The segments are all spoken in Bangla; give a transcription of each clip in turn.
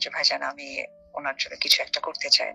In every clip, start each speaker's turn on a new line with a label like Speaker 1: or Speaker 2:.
Speaker 1: যে ভাইজান, আমি ওনার জন্য কিছু একটা করতে চাই।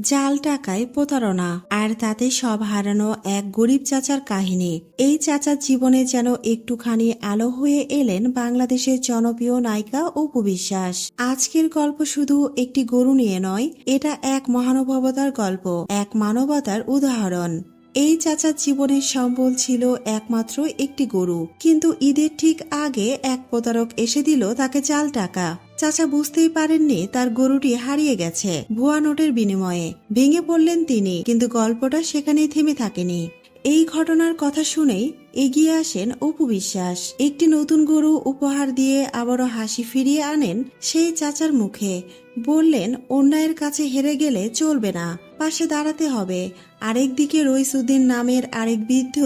Speaker 2: জাল টাকায় প্রতারণা, আর তাতে সব হারানো এক গরিব চাচার কাহিনী। এই চাচার জীবনে যেন একটুখানি আলো হয়ে এলেন বাংলাদেশের জনপ্রিয় নায়িকা অপু বিশ্বাস। আজকের গল্প শুধু একটি গরু নিয়ে নয়, এটা এক মহানুভবতার গল্প, এক মানবতার উদাহরণ। এই চাচার জীবনের সম্বল ছিল একমাত্র একটি গরু, কিন্তু ঈদের ঠিক আগে এক প্রতারক এসে দিল তাকে চাল টাকা। চাচা বুঝতেই পারেননি তার গরুটি হারিয়ে গেছে ভুয়া নোটের বিনিময়ে। ভেঙে পড়লেন তিনি, কিন্তু গল্পটা সেখানেই থেমে থাকেনি। এই ঘটনার কথা শুনেই এগিয়ে আসেন অপু বিশ্বাস। একটি নতুন গরু উপহার দিয়ে আবারও হাসি ফিরিয়ে আনেন সেই চাচার মুখে। বললেন, অন্যায়ের কাছে হেরে গেলে চলবে না, পাশে দাঁড়াতে হবে। আরেকদিকে রইসুদ্দিন নামের আরেক বৃদ্ধ,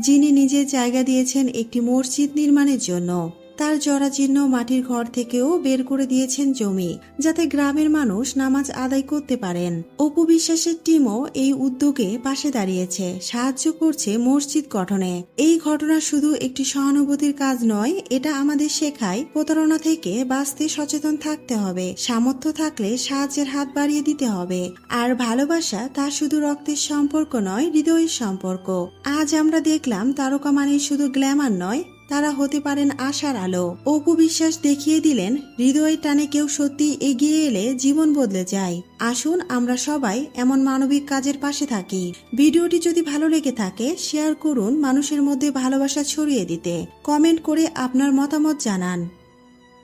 Speaker 2: যিনি নিজের জায়গা দিয়েছেন একটি মসজিদ নির্মাণের জন্য। তার জরাজীর্ণ মাটির ঘর থেকেও বের করে দিয়েছেন জমি, যাতে গ্রামের মানুষ নামাজ আদায় করতে পারেন। অপু বিশ্বাসের টিমও এই উদ্যোগে পাশে দাঁড়িয়েছে, সাহায্য করছে মসজিদ গঠনে। এই ঘটনা শুধু একটি সহানুভূতির কাজ নয়, এটা আমাদের শেখায় প্রতারণা থেকে বাঁচতে সচেতন থাকতে হবে, সামর্থ্য থাকলে সাহায্যের হাত বাড়িয়ে দিতে হবে। আর ভালোবাসা তা শুধু রক্তের সম্পর্ক নয়, হৃদয়ের সম্পর্ক। আজ আমরা দেখলাম তারকা মানে শুধু গ্ল্যামার নয় তারা হতে পারেন আশার আলো। অপু বিশ্বাস দেখিয়ে দিলেন, হৃদয়ের টানে কেউ সত্যি এগিয়ে এলে জীবন বদলে যায়। আসুন, আমরা সবাই এমন মানবিক কাজের পাশে থাকি। ভিডিওটি যদি ভালো লেগে থাকে, শেয়ার করুন মানুষের মধ্যে ভালোবাসা ছড়িয়ে দিতে। কমেন্ট করে আপনার মতামত জানান।